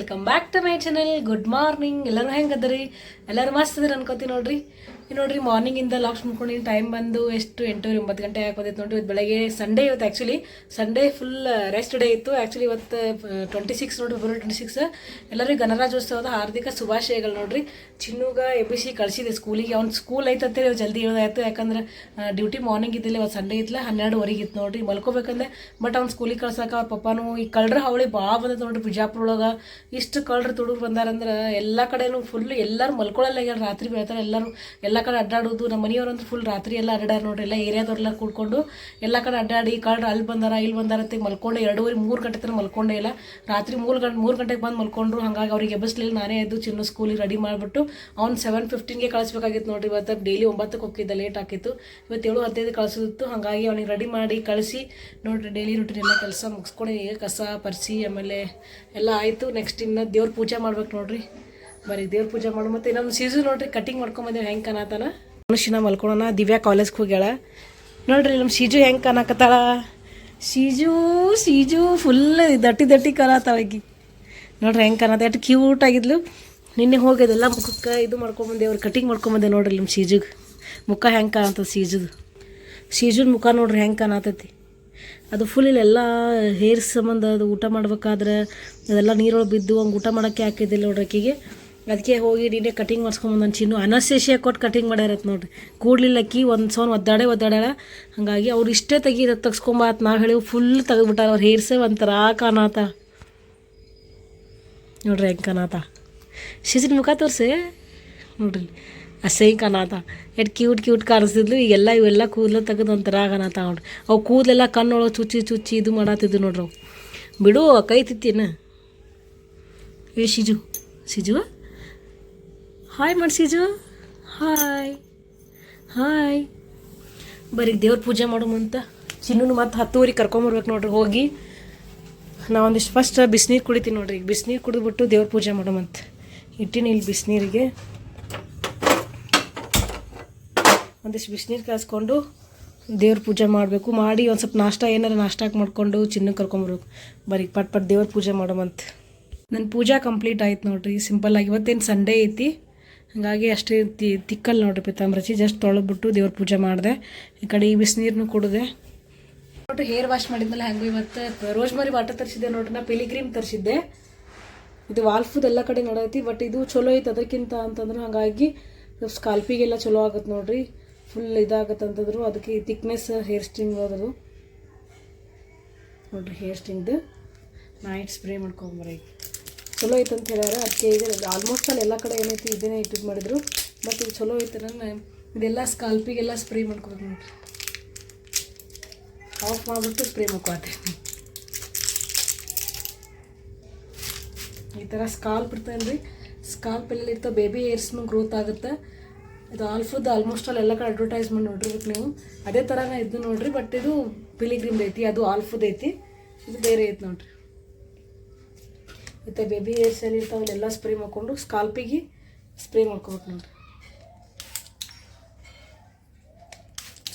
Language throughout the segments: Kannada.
Welcome back to my channel good morning ಎಲ್ಲರೂ ಹೆಂಗದ್ರಿ ಎಲ್ಲರೂ ಮಸ್ತ್ ಇದ್ರಿ ಅನ್ಕೋತೀನಿ ನೋಡ್ರಿ. ನೋಡ್ರಿ ಮಾರ್ನಿಂಗಿಂದ ಲಾಕ್ಸ್ ಮಾಡ್ಕೊಂಡು ಟೈಮ್ ಬಂದು ಎಷ್ಟು? ಎಂಟೂವರೆ, ಒಂಬತ್ತು ಗಂಟೆ ಹಾಕೋದೈತೆ ನೋಡ್ರಿ. ಇವತ್ತು ಬೆಳಗ್ಗೆ ಸಂಡೇ ಇವತ್ತು actually Sunday full rest day ಇತ್ತು. ಆ್ಯಕ್ಚುಲಿ ಇವತ್ತು ಟ್ವೆಂಟಿ ಸಿಕ್ಸ್ ನೋಡ್ರಿ ಫೆಬ್ರವರಿ ಟ್ವೆಂಟಿ ಸಿಕ್ಸ್ ಎಲ್ಲರಿಗೂ ಗಣರಾಜ್ಯೋತ್ಸವದ ಹಾರ್ದಿಕ ಶುಭಾಶಯಗಳು ನೋಡ್ರಿ. ಚಿನ್ನುಗ, ಎ ಬಿ ಸಿ ಕಳಿಸಿದೆ ಸ್ಕೂಲಿಗೆ ಅವ್ನು ಸ್ಕೂಲ್ ಐತಂತೇಳಿ ಇವ್ರು ಜಲ್ದಿ ಹೇಳೋದಾಯ್ತು ಯಾಕಂದ್ರೆ ಡ್ಯೂಟಿ ಮಾರ್ನಿಂಗ್ ಇದ್ದಿಲ್ಲ, ಇವತ್ತು ಸಂಡೇ ಇತ್ತಲ್ಲ ಹನ್ನೆರಡುವರೆಗೆ ಇತ್ತು ನೋಡ್ರಿ. ಮಲ್ಕೋಬೇಕಂದ್ರೆ ಬಟ್ ಅವ್ನು ಸ್ಕೂಲಿಗೆ ಕಳ್ಸಕ್ಕೆ ಅವ್ರ ಪಪ್ಪಾನು ಈ ಕಳ್ರ ಅವಳಿ ಭಾಳ ಬಂದೈತೆ ನೋಡ್ರಿ ಬಿಜಾಪುರ ಒಳಗೆ. ಇಷ್ಟು ಕಳ್ಳರು ತುಡುಗ್ರು ಬಂದಾರಂದ್ರೆ ಎಲ್ಲ ಕಡೆನೂ ಫುಲ್ ಎಲ್ಲರೂ ಮಲ್ಕೊಳ್ಳಲ್ಲ ರಾತ್ರಿ ಬೆಳಿತಾರೆ ಎಲ್ಲರೂ. ಎಲ್ಲ ಕಡೆ ಅಡ್ಡಾಡೋದು, ನಮ್ಮ ಮನೆಯವ್ರಂದ್ರೆ ಫುಲ್ ರಾತ್ರಿ ಎಲ್ಲ ಅಡ್ಡಾಡ ನೋಡ್ರಿ, ಎಲ್ಲ ಏರಿಯಾದವ್ರೆಲ್ಲ ಕೂಡ್ಕೊಂಡು ಎಲ್ಲ ಕಡೆ ಅಡ್ಡಾಡಿ ಕಳ್ರು ಅಲ್ಲಿ ಬಂದಾರ, ಇಲ್ಲಿ ಬಂದಾರ ಅಂತ ಮಲ್ಕೊಂಡೆ, ಎರಡೂವರೆ, ಮೂರು ಗಂಟೆ ತನಕ ಮಲ್ಕೊಂಡೇ ಇಲ್ಲ ರಾತ್ರಿ ಮೂರು ಗಂಟೆ ಮೂರು ಗಂಟೆಗೆ ಬಂದು ಮಲ್ಕೊಂಡ್ರು, ಹಾಗಾಗಿ ಅವ್ರಿಗೆ ಎಬ್ಬಿಸ್ಲಿಲ್ಲ ನಾನೇ ಎದ್ದು ಚಿನ್ನ ಸ್ಕೂಲಿಗೆ ರೆಡಿ ಮಾಡಿಬಿಟ್ಟು ಅವ್ನು ಸೆವೆನ್ ಫಿಫ್ಟೀನ್ಗೆ ಕಳಿಸ್ಬೇಕಾಗಿತ್ತು ನೋಡ್ರಿ, ಇವತ್ತು ಡೈಲಿ ಒಂಬತ್ತಕ್ಕೆ ಹೋಗಿದ್ದ ಲೇಟ್ ಆಗಿತ್ತು ಇವತ್ತು ಏಳು ಹದಿನೈದು ಕಳಿಸಿತ್ತು, ಹಾಗಾಗಿ ಅವ್ನಿಗೆ ರೆಡಿ ಮಾಡಿ ಕಳಿಸಿ ನೋಡ್ರಿ ಡೈಲಿ ರುಟೀನ್ ಎಲ್ಲ ಕೆಲಸ ಮುಗಿಸ್ಕೊಂಡು ಕಸ, ಪರ್ಸಿ ಆಮೇಲೆ ಎಲ್ಲ ಆಯಿತು. ನೆಕ್ಸ್ಟ್ ಇನ್ನು ದೇವ್ರ ಪೂಜೆ ಮಾಡ್ಬೇಕು ನೋಡ್ರಿ. ಬರೀ ದೇವ್ರ ಪೂಜೆ ಮಾಡು. ಮತ್ತೆ ನಮ್ಮ ಸೀಸು ನೋಡ್ರಿ ಕಟಿಂಗ್ ಮಾಡ್ಕೊಂಬಂದೇವೆ ಹೆಂಗೆ ಕಾಣತಾನ? ಮನುಷ್ಯನ ಮಲ್ಕೊಳೋಣ, ದಿವ್ಯಾ ಕಾಲೇಜ್ಗೆ ಹೋಗ್ಯಾಳ. ನೋಡ್ರಿ ನಮ್ಮ ಸೀಜು ಹೆಂಗೆ ಕಾಣಕತ್ತಾಳ? ಸೀಜು ಸೀಜು ಫುಲ್ ದಟ್ಟಿ ದಟ್ಟಿ ಈಕಿ ನೋಡ್ರಿ, ಹೆಂಗೆ ಕಾಣತ್ತೆ ಎಷ್ಟು ಕ್ಯೂಟ್ ಆಗಿದ್ಲು. ನಿನ್ನೆ ಹೋಗ್ಯದೆಲ್ಲ ಮುಖಕ್ಕೆ ಇದು ಮಾಡ್ಕೊಂಬಂದೆ ಅವ್ರು ಕಟಿಂಗ್ ಮಾಡ್ಕೊಂಬಂದೆ ನೋಡ್ರಿ ನಮ್ಮ ಸೀಜುಗೆ. ಮುಖ ಹೆಂಗೆ ಕಾಣತ್ತದ ಸೀಜುದು. ಸೀಜುನ ಮುಖ ನೋಡ್ರಿ ಹೆಂಗೆ ಕಾಣತೈತಿ. ಅದು ಫುಲ್ ಇಲ್ಲೆಲ್ಲ ಹೇರ್ ಸಂಬಂಧ, ಅದು ಊಟ ಮಾಡ್ಬೇಕಾದ್ರೆ, ಅದೆಲ್ಲ ನೀರೊಳಗೆ ಬಿದ್ದು ಹಂಗೆ ಊಟ ಮಾಡೋಕ್ಕೆ ಹಾಕಿದ್ದಿಲ್ಲ ನೋಡ್ರಿ ಆಕಿಗೆ. ಅದಕ್ಕೆ ಹೋಗಿ ನೀನೇ ಕಟಿಂಗ್ ಮಾಡಿಸ್ಕೊಂಬಂದು ಚಿನ್ನು. ಅನಸ್ತೇಶಿಯ ಕೊಟ್ಟು ಕಟಿಂಗ್ ಮಾಡ್ಯಾರತ್ ನೋಡ್ರಿ. ಕೂಡ್ಲಿಲ್ಲ ಅಕ್ಕಿ ಒಂದು ಸೌನ್ ಒದ್ದಾಡೆ ಒದ್ದಾಡ್ಯಾಳ ಹಾಗಾಗಿ ಅವ್ರು ಇಷ್ಟೇ ತೆಗಿ ತೆಗ್ಸ್ಕೊಂಬಾತ್ ನಾವು ಹೇಳಿ ಫುಲ್ ತೆಗೆದ್ಬಿಟ್ಟಾರ ಅವ್ರ ಹೇರ್ಸೇ ಒಂಥರ ಕಾಣಾತ ನೋಡ್ರಿ ಹೆಂಗೆ ಕಾಣಾತ ಶಿಸಿನ ಮುಖ ತೋರಿಸಿ. ನೋಡ್ರಿ ಅಸಹ್ಯ ಕಾಣಾತ ಎಷ್ಟು ಕ್ಯೂಟ್ ಕ್ಯೂಟ್ ಕಾಣಿಸ್ತಿದ್ಲು. ಈಗೆಲ್ಲ ಇವೆಲ್ಲ ಕೂದಲು ತೆಗೆದು ಒಂಥರ ಕಾಣಾತ ನೋಡ್ರಿ. ಅವು ಕೂದಲೆಲ್ಲ ಕಣ್ಣೊಳಗೆ ಚುಚ್ಚಿ ಚುಚ್ಚಿ ಇದು ಮಾಡತ್ತಿದ್ದು ನೋಡ್ರಿ ಅವು ಬಿಡು, ಕೈ ತಿತ್ತೀನ ಏ ಶಿಜು ಶಿಜು? ಹಾಯ್ ಮಾಡಿ ಹಾಯ್ ಹಾಯ್ ಬರೀ ದೇವ್ರ ಪೂಜೆ ಮಾಡೋಮಂತ ಚಿನ್ನೂ ಮತ್ತೆ ಹತ್ತುವರೆ ಕರ್ಕೊಂಬರ್ಬೇಕು ನೋಡ್ರಿ, ಹೋಗಿ. ನಾ ಒಂದಿಷ್ಟು ಫಸ್ಟ್ ಬಿಸಿನೀರು ಕುಡಿತೀನಿ ನೋಡ್ರಿ. ಈಗ ಬಿಸಿನೀರು ಕುಡಿದ್ಬಿಟ್ಟು ದೇವ್ರ ಪೂಜೆ ಮಾಡೋಮಂತ ಇಟ್ಟಿನಿ ಇಲ್ಲಿ ಬಿಸಿನೀರಿಗೆ. ಒಂದಿಷ್ಟು ಬಿಸಿನೀರು ಕಾಯಿಸ್ಕೊಂಡು ದೇವ್ರ ಪೂಜೆ ಮಾಡಬೇಕು. ಮಾಡಿ ಒಂದು ಸ್ವಲ್ಪ ನಾಷ್ಟ ಏನಾರು ನಾಷ್ಟಾಕ್ ಮಾಡ್ಕೊಂಡು ಚಿನ್ನಕ್ಕೆ ಕರ್ಕೊಂಬರ್ಬೇಕು ಬರೀ ಪಟ್ ಪಟ್ ದೇವ್ರ ಪೂಜೆ ಮಾಡೋಮಂತ ನನ್ನ ಪೂಜೆ ಕಂಪ್ಲೀಟ್ ಆಯ್ತು ನೋಡ್ರಿ. ಸಿಂಪಲ್ ಆಗಿ ಇವತ್ತೇನು ಸಂಡೇ ಐತಿ. ಹಾಗಾಗಿ ಅಷ್ಟೇ ತಿ ತಿಕ್ಕಲ್ಲಿ ನೋಡ್ರಿ ಪಿತಾಂಬ್ರಚಿ ಜಸ್ಟ್ ತೊಳೆದ್ಬಿಟ್ಟು ದೇವ್ರ ಪೂಜೆ ಮಾಡಿದೆ. ಈ ಕಡೆ ಈ ಬಿಸಿನೀರನ್ನು ಕುಡಿದೆ. ನೋಡ್ರಿ ಹೇರ್ ವಾಶ್ ಮಾಡಿದ್ಮೇಲೆ ಹಂಗೆ ಇವತ್ತು ರೋಸ್ಮರಿ ವಾಟರ್ ತರಿಸಿದ್ದೆ ನೋಡ್ರಿ, ನಾ ಕ್ರೀಮ್ ತರಿಸಿದ್ದೆ. ಇದು ವಾಲ್ಫುದ್ ಎಲ್ಲ ಕಡೆ ನೋಡೈತಿ ಬಟ್ ಇದು ಚಲೋ ಐತೆ ಅದಕ್ಕಿಂತ ಅಂತಂದ್ರೆ ಹಾಗಾಗಿ ಸ್ಕಾಲ್ಪಿಗೆಲ್ಲ ಚಲೋ ಆಗುತ್ತೆ ನೋಡ್ರಿ. ಫುಲ್ ಇದಾಗತ್ತೆ ಅಂತಂದ್ರು, ಅದಕ್ಕೆ ತಿಕ್ನೆಸ್ ಹೇರ್ ಸ್ಟಿಂಗ್ ಅದ್ರದ್ದು ನೋಡ್ರಿ ಹೇರ್ ಸ್ಟಿಂಗ್ದು ನೈಟ್ ಸ್ಪ್ರೇ ಮಾಡ್ಕೊಂಬರಿ ಚಲೋ ಐತೆ ಅಂತ ಹೇಳ್ಯಾರ. ಅದಕ್ಕೆ ಆಲ್ಮೋಸ್ಟ್ ಅಲ್ಲಿ ಎಲ್ಲ ಕಡೆ ಏನೈತಿ ಇದನ್ನೇ ಇಟ್ಟಿದ್ದು ಮಾಡಿದ್ರು. ಬಟ್ ಇದು ಚಲೋ ಐತೆ ನನ್ನ ಇದೆಲ್ಲ ಸ್ಕಾಲ್ಪಿಗೆಲ್ಲ ಸ್ಪ್ರೇ ಮಾಡ್ಕೊಬೇಕು ನೋಡ್ರಿ. ಆಫ್ ಮಾಡಿಬಿಟ್ಟು ಸ್ಪ್ರೇ ಮಾಡ್ಕೊಳ್ತೇನೆ ಈ ಥರ ಸ್ಕಾಲ್ಪ್ ಇರ್ತೇನೆ ರೀ ಸ್ಕಾಲ್ಪ್ ಎಲ್ಲ ಇರ್ತಾವೆ ಬೇಬಿ ಏರ್ಸ್ನು ಗ್ರೋತ್ ಆಗುತ್ತೆ. ಇದು ಆಲ್ಫುದ್ ಆಲ್ಮೋಸ್ಟ್ ಆಲ್ ಎಲ್ಲ ಕಡೆ ಅಡ್ವರ್ಟೈಸ್ಮೆಂಟ್ ನೋಡಿರ್ಬೇಕು ನೀವು. ಅದೇ ಥರನೇ ಇದ್ದು ನೋಡ್ರಿ ಬಟ್ ಇದು ಪಿಲಿಗ್ರಿಮ್ದು ಐತಿ, ಅದು ಆಲ್ಫುದ್ ಐತಿ. ಇದು ಬೇರೆ ಐತಿ ನೋಡ್ರಿ. ಮತ್ತು ಬೇಬಿ ಏರ್ಸ್ ಏನಿರ್ತಾವೆ ಅವನ್ನೆಲ್ಲ ಸ್ಪ್ರೇ ಮಾಡಿಕೊಂಡು ಸ್ಕಾಲ್ಪಿಗೆ ಸ್ಪ್ರೇ ಮಾಡ್ಕೊಬೇಕು ನೋಡ್ರಿ.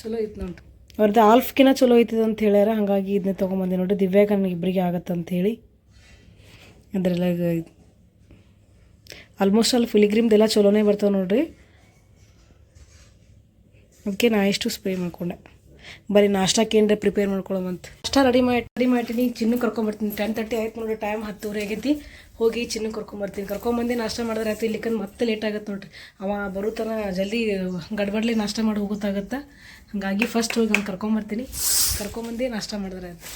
ಚಲೋ ಐತೆ ನೋಡ್ರಿ. ಅವ್ರದ್ದು ಆಲ್ಫ್ಕಿನ ಚಲೋ ಐತದ ಅಂತ ಹೇಳ್ಯಾರ, ಹಾಗಾಗಿ ಇದನ್ನೇ ತೊಗೊಂಬಂದೆ ನೋಡ್ರಿ. ನನಗೆ ಇಬ್ಬರಿಗೆ ಆಗತ್ತೆ ಅಂತ ಹೇಳಿ. ಅದರೆಲ್ಲ ಆಲ್ಮೋಸ್ಟ್ ಅಲ್ಲಿ ಫಿಲಿಗ್ರಿಮ್ದೆಲ್ಲ ಚಲೋನೇ ಬರ್ತಾವೆ ನೋಡ್ರಿ. ಅದಕ್ಕೆ ನಾ ಎಷ್ಟು ಸ್ಪ್ರೇ ಮಾಡ್ಕೊಂಡೆ. ಬರೀ ನಾಷ್ಟಕ್ಕೆ ಏನಾರ ಪ್ರಿಪೇರ್ ಮಾಡ್ಕೊಳ್ಳೋಮಂತ ಅಷ್ಟ ರೆಡಿ ಮಾಡಿ ರೆಡಿ ಮಾಡ್ತೀನಿ ಚಿನ್ನು ಕರ್ಕೊಂಬರ್ತೀನಿ. ಟೆನ್ ತರ್ಟಿ ಆಯ್ತು ನೋಡ್ರಿ ಟೈಮ್ ಹತ್ತುವರೆ ಆಗೈತಿ. ಹೋಗಿ ಚಿನ್ನು ಕರ್ಕೊಂಬರ್ತೀನಿ. ಕರ್ಕೊಂಬಂದು ನಾಷ್ಟ ಮಾಡಿದ್ರೆ ಆಯ್ತು ಇಲ್ಲಿಕಂದ್ರೆ ಮತ್ತೆ ಲೇಟ್ ಆಗುತ್ತೆ ನೋಡ್ರಿ. ಅವ ಬರೋ ತನ ಜಲ್ದಿ ಗಡ್ಬಡ್ಲಿ ನಾಷ್ಟ ಮಾಡಿ ಹೋಗುತ್ತಾಗತ್ತೆ ಹಾಗಾಗಿ ಫಸ್ಟ್ ಹೋಗಿ ನಾನು ಕರ್ಕೊಂಬರ್ತೀನಿ. ಕರ್ಕೊಂಬಂದು ನಾಷ್ಟ ಮಾಡಿದ್ರೆ ಆಯ್ತು.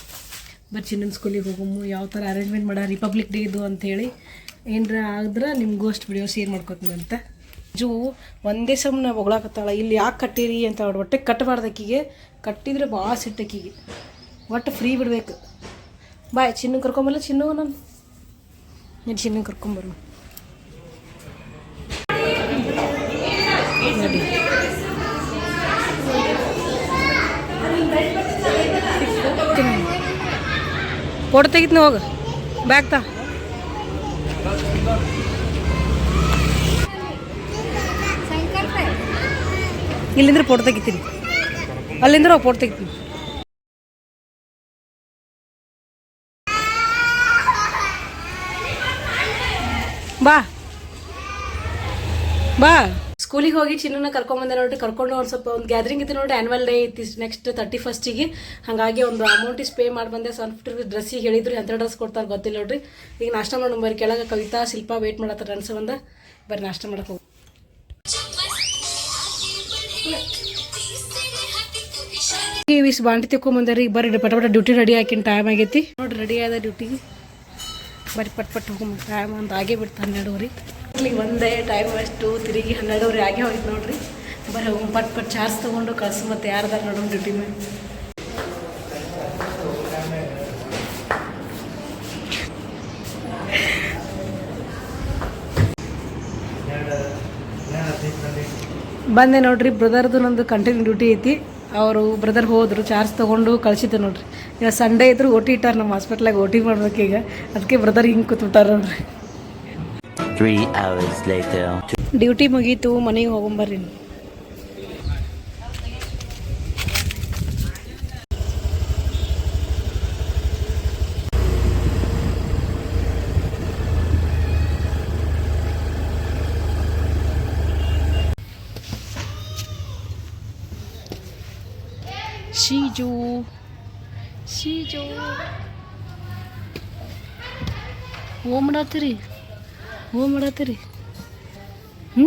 ಬರ್ ಚಿನ್ನನ ಸ್ಕೂಲಿಗೆ ಹೋಗಮ್ಮು ಯಾವ ಥರ ಅರೇಂಜ್ಮೆಂಟ್ ಮಾಡ ರಿಪಬ್ಲಿಕ್ ಡೇ ಇದು ಅಂತೇಳಿ ಏನರ ಆದ್ರೆ ನಿಮಗೂ ಅಷ್ಟು ವಿಡಿಯೋ ಶೇರ್ ಮಾಡ್ಕೊತೀನಿ ಅಂತ. ಜೂ ಒಂದೇ ಸಮನ ಹೊಗಳಾಕತ್ತಾಳ. ಇಲ್ಲಿ ಯಾಕೆ ಕಟ್ಟಿರಿ ಅಂತ ಹೊಟ್ಟೆ ಒಟ್ಟೆ ಕಟ್ಟಬಾರ್ದು ಆಕಿಗೆ. ಕಟ್ಟಿದ್ರೆ ಭಾಳ ಸಿಟ್ಟು ಆಕಿಗೆ ಒಟ್ಟು ಫ್ರೀ ಬಿಡ್ಬೇಕು ಬಾಯ್ ಚಿನ್ನ ಕರ್ಕೊಂಬಲ್ಲ ಚಿನ್ನು ನಾನು ನೀನು ಚಿನ್ನ ಕರ್ಕೊಂಬರು ನೋಡಿ ಫೋಟೋ ತೆಗಿತ್ನ ಹೋಗ ಬ್ಯಾಗ್ ತಾ ಇಲ್ಲಿಂದ್ರೆ ಫೋಟೋ ತೆಗಿತೀನಿ ಅಲ್ಲಿಂದ್ರೆ ಫೋಟೋ ತೆಗಿತೀವಿ. ಬಾ. ಬಾ. ಸ್ಕೂಲಿಗೆ ಹೋಗಿ ಚಿನ್ನನ ಕರ್ಕೊಂಡ್ಬಂದೆ ನೋಡ್ರಿ. ಕರ್ಕೊಂಡು ಒಂದು ಸ್ವಲ್ಪ ಒಂದು ಗ್ಯಾದರಿಂಗ್ ಇತ್ತು ನೋಡಿ ಆ್ಯನ್ವಲ್ ಡೇ ಇತ್ತು ನೆಕ್ಸ್ಟ್ ತರ್ಟಿ ಫಸ್ಟಿಗೆ ಹಾಗಾಗಿ ಒಂದು ಅಮೌಂಟ್ ಇಸ್ ಪೇ ಮಾಡಿ ಬಂದೆ. ಸ್ವಲ್ಪ ಡ್ರೆಸ್ಸಿಗೆ ಹೇಳಿದ್ರು. ಎಂಥ ಡ್ರೆಸ್ ಕೊಡ್ತಾರೆ ಗೊತ್ತಿಲ್ಲ ನೋಡ್ರಿ. ಈಗ ನಾಷ್ಟ ಮಾಡೋಣ ಬರ್ರಿ. ಕೆಳಗೆ ಕವಿತಾ, ಶಿಲ್ಪ ವೇಟ್ ಮಾಡತ್ತಾರೆ ಅನ್ಸ ಬಂದ ಬರ್ರಿ ನಾಷ್ಟ ಮಾಡಕ್ಕೆ ಹೋಗಿ ಇವಿಸ್ ಬಾಂಡಿ ಈಗ ಬರ್ರಿ ಪಟ ಪಟ ಡ್ಯೂಟಿ ರೆಡಿ ಹಾಕಿನ ಟೈಮ್ ಆಗೈತಿ. ನೋಡ್ರಿ ರೆಡಿ ಆದ ಡ್ಯೂಟಿ ಬರ್ರಿ ಪಟ್ ಪಟ್ ಹೋಗಿ ಟೈಮ್ ಅಂತ ಆಗೇ ಬಿಡ್ತು ಹನ್ನೆರಡುವರೆ. ಒಂದೇ ಟೈಮ್ ಅಷ್ಟು ತಿರುಗಿ ಹನ್ನೆರಡುವರೆ ಆಗೇ ಹೋಯ್ತು ನೋಡ್ರಿ. ಬರ್ರಿ ಹೋಗಿ ಪಟ್ ಪಟ್ ಚಾರ್ಜ್ ತಗೊಂಡು ಕಳ್ಸು ಮತ್ತೆ ಯಾರ್ದಾರ ನೋಡೋಣ ಡ್ಯೂಟಿ ಮೇಲೆ ಬಂದೆ ನೋಡ್ರಿ ಬ್ರದರ್ದು ನಂದು ಕಂಟಿನ್ಯೂ ಡ್ಯೂಟಿ ಐತಿ. ಅವರು ಬ್ರದರ್ ಹೋದ್ರು ಚಾರ್ಜ್ ತೊಗೊಂಡು ಕಳ್ಸಿದ್ದೆ ನೋಡ್ರಿ. ಈಗ ಸಂಡೇ ಇದ್ರು ಓಟಿ ಇಟ್ಟಾರ ನಮ್ಮ ಹಾಸ್ಪಿಟ್ಲಾಗ ಓಟಿ ಮಾಡ್ಬೇಕು ಈಗ. ಅದಕ್ಕೆ ಬ್ರದರ್ ಹಿಂಗೆ ಕೂತ್ಬಿಟ್ಟಾರ ನೋಡ್ರಿ. ಡ್ಯೂಟಿ ಮುಗೀತು ಮನೆಗೆ ಹೋಗೊಂಬರ್ರಿ. ಶೀಜು ಶೀಜು ಓ ಮಾಡತ್ತೀರಿ ಓ ಮಾಡತ್ತೀರಿ ಹ್ಞೂ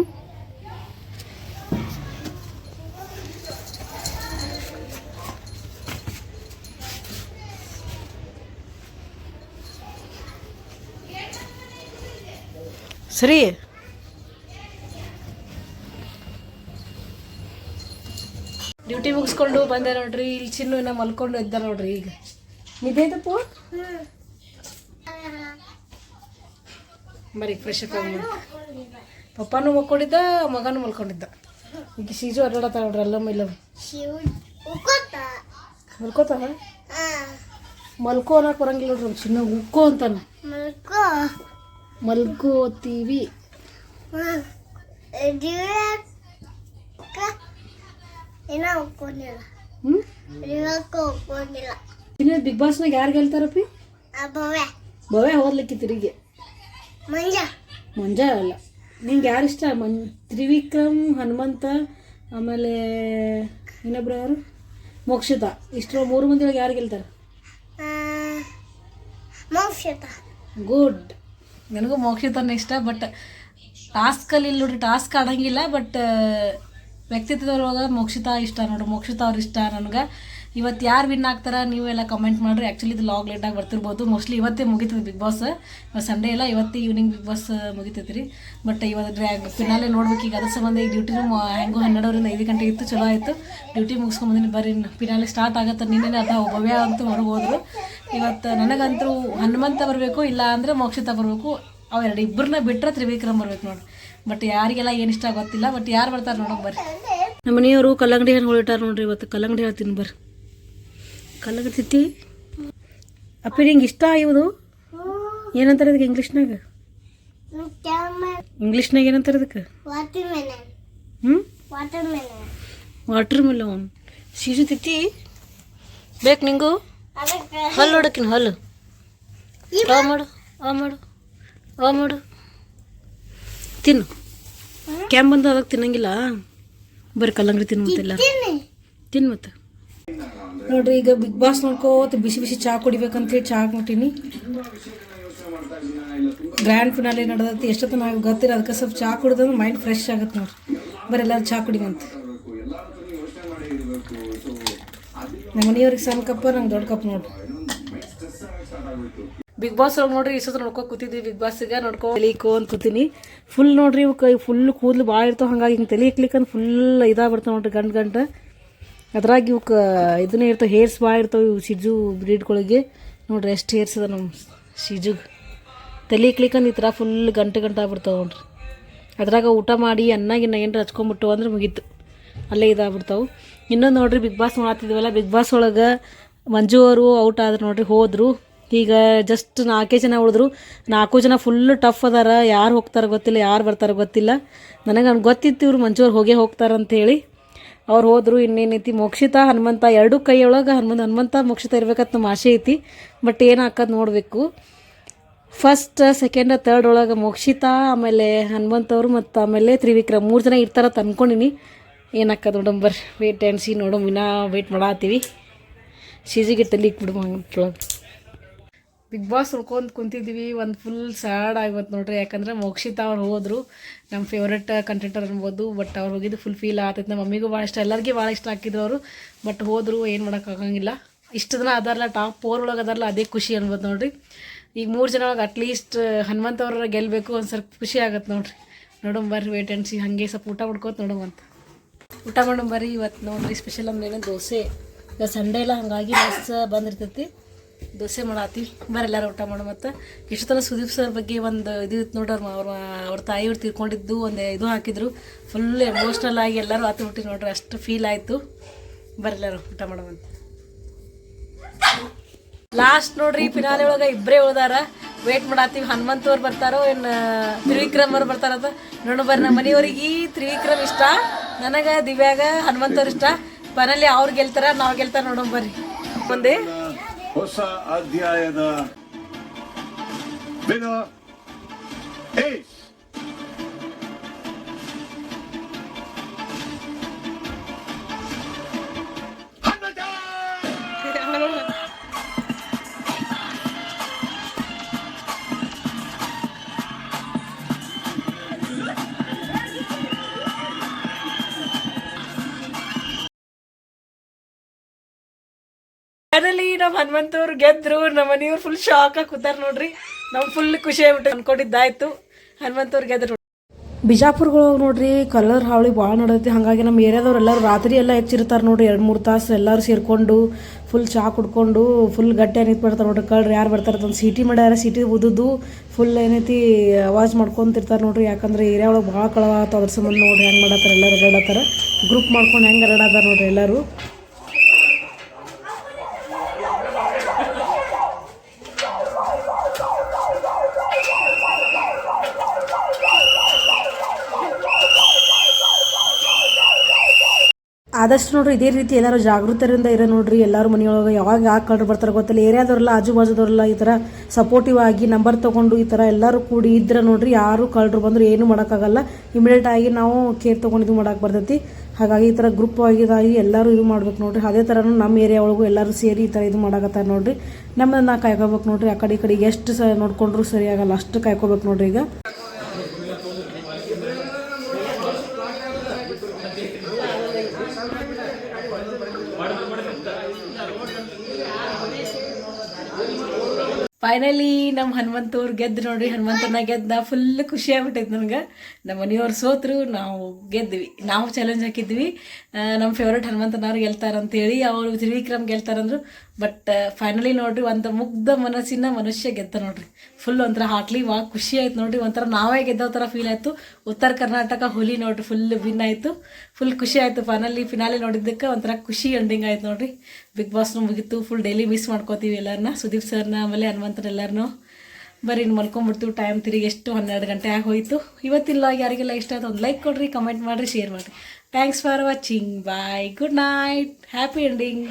ಸರಿ ಡ್ಯೂಟಿ ಮುಗಿಸ್ಕೊಂಡು ಬಂದೆ ನೋಡ್ರಿ, ಇಲ್ಲಿ ಚಿನ್ನು ಇನ್ನ ಮಲ್ಕೊಂಡು ಇದ್ದ ನೋಡ್ರಿ ಈಗ. ನಿದ್ದೆದಪ್ಪ ಬರೀ ಫ್ರೆಶ್ ಅಪ್ ಪಪ್ಪಾನು ಮಲ್ಕೊಂಡಿದ್ದ, ಮಗನೂ ಮಲ್ಕೊಂಡಿದ್ದ. ಈಗ ಸೀಜು ಅಡ್ಡಾಡತ್ತ ನೋಡ್ರಿ ಅಲ್ಲಮ್ಮ ಇಲ್ಲ ಮಲ್ಕೋತಾನ ಮಲ್ಕೋ ಅನ್ನಕ್ ಬರಂಗಿಲ್ಲ ನೋಡ್ರಿ ಚಿನ್ನ, ಉಕ್ಕೋ ಅಂತಾನ. ಮಲ್ಕೋತೀವಿ. ಏನೋ ಒಪ್ಕೊಂಡಿಲ್ಲ. ಹ್ಞೂ ಒಪ್ಕೊಂಡಿಲ್ಲ. ಇನ್ನು ಬಿಗ್ ಬಾಸ್ನಾಗ ಯಾರು ಗೆಲ್ತಾರಪ್ಪಿ? ಅಬ್ಬವೇ ಭವ್ಯ. ಹೋಗ್ಲಿಕ್ಕೆ ತಿರುಗಿ. ಮಂಜ. ಮಂಜ ಅಲ್ಲ. ನಿಂಗೆ ಯಾರು ಇಷ್ಟ? ಮನ್ ತ್ರಿವಿಕ್ರಮ್ ಹನುಮಂತ ಆಮೇಲೆ ಇನ್ನೊಬ್ರು ಯಾರು? ಮೋಕ್ಷಿತ. ಇಷ್ಟರ ಮೂರು ಮಂದಿ ಒಳಗೆ ಯಾರು ಗೆಲ್ತಾರೆ? ಮೋಕ್ಷಿತ. ಗುಡ್. ನನಗೂ ಮೋಕ್ಷಿತನ ಇಷ್ಟ ಬಟ್ ಟಾಸ್ಕಲ್ಲಿ ಇಲ್ಲಿ ನೋಡ್ರಿ ಟಾಸ್ಕ್ ಆಡಂಗಿಲ್ಲ ಬಟ್ ವ್ಯಕ್ತಿತ್ವದೊಳಗೆ ಮೋಕ್ಷಿತಾ ಇಷ್ಟ ನೋಡ್ರಿ ಮೋಕ್ಷಿತ ಅವ್ರ ಇಷ್ಟ ನನಗೆ. ಇವತ್ತು ಯಾರು ವಿನ್ ಆಗ್ತಾರ ನೀವೆಲ್ಲ ಕಮೆಂಟ್ ಮಾಡಿರಿ. ಆ್ಯಕ್ಚುಲಿ ಇದು ಲಾಗ್ ಲೇಟಾಗಿ ಬರ್ತಿರ್ಬೋದು. ಮೋಸ್ಟ್ಲಿ ಇವತ್ತೇ ಮುಗಿತದೆ ಬಿಗ್ ಬಾಸ್ ಸಂಡೇ ಇಲ್ಲ, ಇವತ್ತೇ ಈವ್ನಿಂಗ್ ಬಿಗ್ ಬಾಸ್ ಮುಗಿತೈತಿ ರೀ ಬಟ್ ಇವತ್ತು ಡ್ರ್ಯಾಗ್ ಫಿನಾಲೆ ನೋಡ್ಬೇಕು ಈಗ. ಅದ್ರ ಸಂಬಂಧ ಈಗ ಡ್ಯೂಟಿನೂ ಹೆಂಗೋ ಹನ್ನೆರಡರಿಂದ ಐದು ಗಂಟೆ ಇತ್ತು, ಚಲೋ ಆಯಿತು. ಡ್ಯೂಟಿ ಮುಗಿಸ್ಕೊಂಬಂದಿನಿ ಬರ್ರಿ. ಫಿನಾಲೆ ಸ್ಟಾರ್ಟ್ ಆಗತ್ತೆ. ನಿನ್ನೆ ಅದ ಭವ್ಯ ಅಂತೂ ಹೊರಗೆ ಹೋದ್ರು. ಇವತ್ತು ನನಗಂತೂ ಹನುಮಂತ ಬರಬೇಕು ಇಲ್ಲ ಅಂದರೆ ಮೋಕ್ಷಿತ ಬರಬೇಕು. ಅವೆರಡು ಇಬ್ಬರನ್ನ ಬಿಟ್ಟರೆ ತ್ರಿವಿಕ್ರಮ್ ಬರ್ಬೇಕು ನೋಡಿ ಬಟ್ ಯಾರಿಗೆಲ್ಲ ಏನು ಇಷ್ಟ ಗೊತ್ತಿಲ್ಲ ಬಟ್ ಯಾರು ಬರ್ತಾರೆ ನೋಡೋಕೆ ಬರ್ರಿ. ನಮ್ಮ ಮನೆಯವರು ಕಲ್ಲಂಗಡಿ ಹಣ್ಣು ಹೊಳಿಟಾರ ನೋಡ್ರಿ ಇವತ್ತು. ಕಲ್ಲಂಗಡಿ ಹೇಳ್ತೀನಿ ಬರ್ರಿ. ಕಲ್ಲಂಗಡಿ ತಿತ್ತಿ. ಅಪ್ಪ, ನಿಂಗೆ ಇಷ್ಟ ಇವುದು ಏನಂತಾರೆ ಇದಕ್ಕೆ ಇಂಗ್ಲೀಷ್ನಾಗ ಇಂಗ್ಲೀಷ್ನಾಗ ಏನಂತಾರೆ ಮೆಲನ್ ಹ್ಞೂ ವಾಟರ್ ಮೆಲನ್ ಸೀಸು ತಿತ್ತಿ. ಬೇಕು ನಿಂಗು? ಅದಕ್ಕೆ ಹಲ್ಲು ಹೊಡಕಿನ, ಹಲ್ಲು. ಮಾಡು ಆ ಮಾಡು ಆ ಮಾಡು. ತಿನ್ನು. ಕ್ಯಾಮ್ ಬಂದು ಅದಕ್ಕೆ ತಿನ್ನಂಗಿಲ್ಲ? ಬರೀ ಕಲ್ಲಂಗಡಿ ತಿನ್ಮತ್ತಿಲ್ಲ ತಿನ್ಮತ್ತ ತಿನ್ನಿ. ತಿನ್ನು ಮತ್ತೆ. ನೋಡ್ರಿ ಈಗ ಬಿಗ್ ಬಾಸ್ ನೋಡ್ಕೋತ ಬಿಸಿ ಬಿಸಿ ಚಹಾ ಕುಡಿಬೇಕಂತೇಳಿ ಚಹಾ ಕೊಟ್ಟಿನಿ ಗ್ರ್ಯಾಂಡ್ ಫಿನಾಲೆ ನಡೆದೈತಿ ಎಷ್ಟೊತ್ತು ನಾವು ಗೊತ್ತಿರ ಅದಕ್ಕೆ ಸ್ವಲ್ಪ ಚಹಾ ಕುಡಿದ್ರೆ ಮೈಂಡ್ ಫ್ರೆಶ್ ಆಗುತ್ತೆ ನೋಡ್ರಿ. ಬರೀ ಎಲ್ಲರೂ ಚಹಾ ಕುಡಿವಂತ ನಮ್ಮ ಮನೆಯವ್ರಿಗೆ ಸಣ್ಣ ಕಪ್ಪ ನಂಗೆ ದೊಡ್ಡ ಕಪ್ ನೋಡ್ರಿ. ಬಿಗ್ ಬಾಸ್ ಒಳಗೆ ನೋಡ್ರಿ ಇಷ್ಟೊತ್ತು ನೋಡ್ಕೊ ಕೂತಿದ್ವಿ ಬಿಗ್ ಬಾಸ್ಗೆ ನೋಡ್ಕೊ ತಲಿಕೋ ಅಂತ ಕೂತೀನಿ. ಫುಲ್ ನೋಡ್ರಿ ಇವು ಕೈ ಫುಲ್ ಕೂದಲು ಭಾಳ ಇರ್ತಾವೆ, ಹಂಗಾಗಿ ಹಿಂಗೆ ತಲೆ ಇಕ್ಲಿಕ್ಕಂತ ಫುಲ್ ಇದಾಗ್ಬಿಡ್ತಾವೆ ನೋಡ್ರಿ ಗಂಟು ಗಂಟು. ಅದ್ರಾಗ ಇವಕ್ಕೆ ಇದನ್ನೇ ಇರ್ತಾವೆ ಹೇರ್ಸ್ ಭಾಳ ಇರ್ತಾವೆ ಇವು ಸಿಜು ಬ್ರೀಡ್ಗಳಿಗೆ ನೋಡ್ರಿ ಎಷ್ಟು ಹೇರ್ಸ್ ಅದ ನಮ್ಮ ಸಿಜುಗೆ ತಲೆ ಇಕ್ಲಿಕ್ಕಂದು ಈ ಥರ ಫುಲ್ ಗಂಟೆ ಗಂಟೆ ಆಗ್ಬಿಡ್ತಾವೆ ನೋಡ್ರಿ. ಅದ್ರಾಗ ಊಟ ಮಾಡಿ, ಅನ್ನ ಗಿನ್ನ ಏನಾರ ಹಚ್ಕೊಂಬಿಟ್ಟು ಅಂದ್ರೆ ಮುಗೀತು. ಅಲ್ಲೇ ಇದಾಗ್ಬಿಡ್ತಾವೆ. ಇನ್ನೊಂದು ನೋಡ್ರಿ ಬಿಗ್ ಬಾಸ್ ಮಾಡ್ತಿದ್ವಲ್ಲ ಬಿಗ್ ಬಾಸ್ ಒಳಗೆ ಮಂಜು ಅವರು ಔಟ್ ಆದ್ರು ನೋಡ್ರಿ, ಹೋದರು. ಈಗ ಜಸ್ಟ್ ನಾಲ್ಕೇ ಜನ ಉಳಿದ್ರು. ನಾಲ್ಕು ಜನ ಫುಲ್ ಟಫ್ ಅದಾರ. ಯಾರು ಹೋಗ್ತಾರೆ ಗೊತ್ತಿಲ್ಲ, ಯಾರು ಬರ್ತಾರೆ ಗೊತ್ತಿಲ್ಲ. ನನಗೆ ಅವ್ನು ಗೊತ್ತಿತ್ತು ಇವ್ರು ಮಂಜು ಅವ್ರು ಹೋಗೇ ಹೋಗ್ತಾರಂಥೇಳಿ ಅವ್ರು ಹೋದರು, ಇನ್ನೇನೈತಿ, ಮೋಕ್ಷಿತ, ಹನುಮಂತ ಎರಡೂ ಕೈಯೊಳಗೆ ಹನುಮಂತ ಹನುಮಂತ, ಮೋಕ್ಷಿತ ಇರ್ಬೇಕಂತ ನಮ್ಮ ಆಸೆ ಐತಿ. ಬಟ್ ಏನು ಹಾಕೋದು ನೋಡಬೇಕು. ಫಸ್ಟ್ ಸೆಕೆಂಡ್ ತರ್ಡ್ ಒಳಗೆ ಮೋಕ್ಷಿತಾ, ಆಮೇಲೆ ಹನುಮಂತವ್ರು ಮತ್ತು ಆಮೇಲೆ ತ್ರಿವಿಕ್ರಮ್ ಮೂರು ಜನ ಇರ್ತಾರ ತಂದ್ಕೊಂಡಿನಿ ಏನು ಏನಾಕದ ನೋಡಮ್ ಬರ್ರಿ ವೇಟ್ ಆ್ಯಂಡ್ ಸಿ ನೋಡಮ್. ಇನ್ನೂ ವೇಟ್ ಮಾಡತ್ತೀವಿ ಸೀಜಿಗೆ ತಲೆ ಬಿಡು ಹಂಗೆ ಬಿಗ್ ಬಾಸ್ ಉಳ್ಕೊಂಡು ಕುಂತಿದ್ವಿ, ಒಂದು ಫುಲ್ ಸ್ಯಾಡ್ ಆಗಿವತ್ತು ನೋಡ್ರಿ. ಯಾಕಂದ್ರೆ ಮೋಕ್ಷಿತಾ ಅವ್ರು ಹೋದರು ನಮ್ಮ ಫೇವ್ರೆಟ್ ಕಂಟೆಂಟರ್ ಅನ್ಬೋದು ಬಟ್ ಅವ್ರು ಹೋಗಿದ್ದು ಫುಲ್ ಫೀಲ್ ಆಗ್ತೈತೆ ನಮ್ಮ ಮಮ್ಮಿಗೂ ಭಾಳ ಇಷ್ಟ, ಎಲ್ಲರಿಗೂ ಭಾಳ ಇಷ್ಟ ಹಾಕಿದ್ರು ಅವರು ಬಟ್ ಹೋದರು, ಏನು ಮಾಡೋಕ್ಕಾಗಂಗಿಲ್ಲ ಇಷ್ಟು ದಿನ ಅದಾರಲ್ಲ ಟಾಪ್ ಫೋರ್ ಒಳಗೆ ಅದಾರಲ್ಲ ಅದೇ ಖುಷಿ ಅನ್ಬೋದು ನೋಡ್ರಿ. ಈಗ ಮೂರು ಜನ ಒಳಗೆ ಅಟ್ಲೀಸ್ಟ್ ಹನುಮಂತ ಅವ್ರ ಗೆಲ್ಲಬೇಕು ಒಂದು ಸ್ವಲ್ಪ ಖುಷಿ ಆಗತ್ತೆ ನೋಡ್ರಿ. ನೋಡೋಣ ಬರ್ರಿ ವೇಟ್ ಆ್ಯಂಡ್ ಸಿ ಹಾಗೆ ಸ್ವಲ್ಪ ಊಟ ಮಾಡ್ಕೋತ ಅಂತ. ಊಟ ಮಾಡೋಣ ಬರ್ರಿ ಇವತ್ತು ನೋಡ್ರಿ ಸ್ಪೆಷಲ್ ಅಂದ್ರೆ ದೋಸೆ. ಈಗ ಸಂಡೇ ಎಲ್ಲ ಹಂಗಾಗಿ ಬಸ್ ಬಂದಿರ್ತೈತಿ. ದೋಸೆ ಮಾಡತ್ತೀವಿ ಎಲ್ಲರೂ ಊಟ ಮಾಡೋ ಮತ್ತು. ಇಷ್ಟು ತನಕ ಸುದೀಪ್ ಸರ್ ಬಗ್ಗೆ ಒಂದು ಇದು ಇತ್ತು ನೋಡ್ರಿ ಅವ್ರ ಅವ್ರ ಅವ್ರ ತಾಯಿಯವ್ರು ತೀರ್ಕೊಂಡಿದ್ದು ಒಂದು ಇದು ಹಾಕಿದ್ರು. ಫುಲ್ ಎಮೋಷ್ನಲ್ ಆಗಿ ಎಲ್ಲರೂ ಆತು ಬಿಟ್ಟು ನೋಡ್ರಿ, ಅಷ್ಟು ಫೀಲ್ ಆಯಿತು. ಬರ್ರಿ ಎಲ್ಲರೂ ಊಟ ಮಾಡೋಣ ಲಾಸ್ಟ್ ನೋಡ್ರಿ ಫಿನಾಲೆ ಒಳಗೆ ಇಬ್ಬರೇ ಉಳ್ದಾರ ವೇಟ್ ಮಾಡತ್ತೀವಿ ಹನುಮಂತವ್ರು ಬರ್ತಾರೋ ಏನು, ತ್ರಿವಿಕ್ರಮ್ ಅವ್ರು ಬರ್ತಾರಂತ? ನೋಡು ಬರ್ರಿ ನಮ್ಮ ಮನೆಯವ್ರಿಗೆ ತ್ರಿವಿಕ್ರಮ್ ಇಷ್ಟ. ನನಗೆ, ದಿವ್ಯಾಗ ಹನುಮಂತವ್ರು ಇಷ್ಟ. ಫೈನಲಿ ಅವ್ರು ಗೆಲ್ತಾರ, ನಾವು ಗೆಲ್ತಾರ ನೋಡೋಣ ಬರ್ರಿ ಮುಂದೆ ಹೊಸ ಅಧ್ಯಾಯದ ವಿನರ್ ಏಸ್ ಫೈನಲಿ ನಮ್ಮ ಹನುಮಂತವ್ರು ಗೆದ್ರು ನಮ್ಮ ಮನೆಯವ್ರು ಫುಲ್ ಶಾಕ್ ಆಗಿ ಕೂತಾರ ನೋಡ್ರಿ. ನಾವು ಫುಲ್ ಖುಷಿ ಆಗ್ಬಿಟ್ಟು ಅನ್ಕೊಂಡಿದ್ದಾಯ್ತು. ಹನುಮಂತವ್ರು ಗೆದ್ರು ಬಿಜಾಪುರ್ಗಳು ನೋಡ್ರಿ ಕಲರ್ ಹಾವಳಿ ಭಾಳ ನಡೈತಿ ಹಾಗಾಗಿ ನಮ್ಮ ಏರಿಯಾದವ್ರು ಎಲ್ಲರೂ ರಾತ್ರಿ ಎಲ್ಲ ಹೆಚ್ಚಿರ್ತಾರೆ ನೋಡ್ರಿ. ಎರಡು ಮೂರು ತಾಸು ಎಲ್ಲರೂ ಸೇರ್ಕೊಂಡು ಫುಲ್ ಚಾ ಕುಡ್ಕೊಂಡು ಫುಲ್ ಗಟ್ಟಿ ಏನೈತಿ ಬಿಡ್ತಾರೆ ನೋಡ್ರಿ. ಕಳ್ರಿ ಯಾರು ಬರ್ತಾರೆ ಅಂತ ಸಿಟಿ ಮಾಡ್ಯಾರ. ಸಿಟಿ ಉದ್ದು ಫುಲ್ ಏನೈತಿ ಅವಾಜ್ ಮಾಡ್ಕೊಂತಿರ್ತಾರೆ ನೋಡ್ರಿ. ಯಾಕಂದ್ರೆ ಏರಿಯಾ ಒಳಗೆ ಭಾಳ ಕಳವ ಆತ ಅದ್ರ ಸಂಬಂಧ ನೋಡ್ರಿ. ಹೆಂಗೆ ಮಾಡತ್ತಾರ ಎಲ್ಲರೂ ಗ್ರೂಪ್ ಮಾಡ್ಕೊಂಡು ಹೆಂಗೆ ರಗಡಾತಾರ ನೋಡ್ರಿ ಎಲ್ಲರೂ. ಆದಷ್ಟು ನೋಡ್ರಿ ಇದೇ ರೀತಿ ಎಲ್ಲರೂ ಜಾಗೃತರಿಂದ ಇರೋ ನೋಡ್ರಿ, ಎಲ್ಲರೂ ಮನೆಯೊಳಗೆ ಯಾವಾಗ ಯಾಕೆ ಕಳ್ರು ಬರ್ತಾರೆ ಗೊತ್ತಿಲ್ಲ. ಏರಿಯಾದವ್ರಲ್ಲ ಆಜು ಬಾಜುದವ್ರಲ್ಲ ಈ ಥರ ಸಪೋರ್ಟಿವ್ ಆಗಿ ನಂಬರ್ ತೊಗೊಂಡು ಈ ಥರ ಎಲ್ಲರೂ ಕೂಡಿ ಇದ್ರೆ ನೋಡ್ರಿ ಯಾರು ಕಳ್ಳರು ಬಂದ್ರು ಏನು ಮಾಡೋಕ್ಕಾಗಲ್ಲ. ಇಮಿಡಿಯೇಟ್ ಆಗಿ ನಾವು ಕೇರ್ ತೊಗೊಂಡು ಇದು ಮಾಡೋಕೆ ಬರ್ತೈತಿ. ಹಾಗಾಗಿ ಈ ಥರ ಗ್ರೂಪ್ ಆಗಿದಾಗಿ ಎಲ್ಲರೂ ಇದು ಮಾಡ್ಬೇಕು ನೋಡ್ರಿ. ಅದೇ ಥರನೂ ನಮ್ಮ ಏರಿಯಾ ಒಳಗೂ ಎಲ್ಲರೂ ಸೇರಿ ಈ ಥರ ಇದು ಮಾಡಾಕತ್ತಾರೆ ನೋಡ್ರಿ. ನಮ್ಮನ್ನ ಕಾಯ್ಕೋಬೇಕು ನೋಡ್ರಿ. ಆ ಕಡೆ ಈ ಕಡೆ ಎಷ್ಟು ಸ ನೋಡ್ಕೊಂಡ್ರು ಸರಿ ಆಗಲ್ಲ ಅಷ್ಟು ಕಾಯ್ಕೋಬೇಕು ನೋಡ್ರಿ ಈಗ. ಫೈನಲಿ ನಮ್ಮ ಹನುಮಂತವ್ರು ಗೆದ್ದು ನೋಡ್ರಿ. ಹನುಮಂತನ ಗೆದ್ದ ಫುಲ್ ಖುಷಿ ಆಗ್ಬಿಟ್ಟೈತೆ ನನಗೆ. ನಮ್ಮ ಮನೆಯವ್ರು ಸೋತರು ನಾವು ಗೆದ್ವಿ ನಾವು ಚಾಲೆಂಜ್ ಹಾಕಿದ್ವಿ. ನಮ್ಮ ಫೇವ್ರೇಟ್ ಹನುಮಂತನವ್ರು ಗೆಲ್ತಾರ ಅಂತೇಳಿ ಅವರು ತ್ರಿವಿಕ್ರಮ್ ಗೆಲ್ತಾರಂದ್ರು. ಬಟ್ ಫೈನಲಿ ನೋಡ್ರಿ, ಒಂದು ಮುಗ್ಧ ಮನಸ್ಸಿನ ಮನುಷ್ಯ ಗೆದ್ದ ನೋಡ್ರಿ. ಫುಲ್ ಒಂಥರ ಹಾಟ್ಲಿ ವಾ, ಖುಷಿ ಆಯ್ತು ನೋಡ್ರಿ. ಒಂಥರ ನಾವೇ ಗೆದ್ದೋ ಥರ ಫೀಲ್ ಆಯ್ತು. ಉತ್ತರ ಕರ್ನಾಟಕ, ಹುಲಿ ನೋಡ್ರಿ ಫುಲ್ ವಿನ್ ಆಯ್ತು. ಫುಲ್ ಖುಷಿ ಆಯ್ತು. ಫೈನಲಿ ಫಿನಾಲಿ ನೋಡಿದ್ದಕ್ಕೆ ಒಂಥರ ಖುಷಿ ಎಂಡಿಂಗ್ ಆಯ್ತು ನೋಡ್ರಿ. ಬಿಗ್ ಬಾಸ್ನು ಮುಗಿತು. ಫುಲ್ ಡೈಲಿ ಮಿಸ್ ಮಾಡ್ಕೋತೀವಿ ಎಲ್ಲರನ್ನ ಸುದೀಪ್ ಸರ್ನ, ಆಮೇಲೆ ಹನುಮಂತನ ಎಲ್ಲರನ್ನೂ ಬರೀ ಇನ್ನು ಮಲ್ಕೊಂಡ್ಬಿಡ್ತೀವಿ ಟೈಮ್ ತಿರುಗಿ ಎಷ್ಟು? ಹನ್ನೆರಡು ಗಂಟೆ ಆಗಿ ಹೋಯಿತು ಇವತ್ತಿಲ್ಲ ಯಾರಿಗೆಲ್ಲ ಇಷ್ಟ ಆಯ್ತು ಒಂದು ಲೈಕ್ ಕೊಡ್ರಿ ಕಮೆಂಟ್ ಮಾಡಿರಿ ಶೇರ್ ಮಾಡಿರಿ. Thanks for watching bye good night happy ending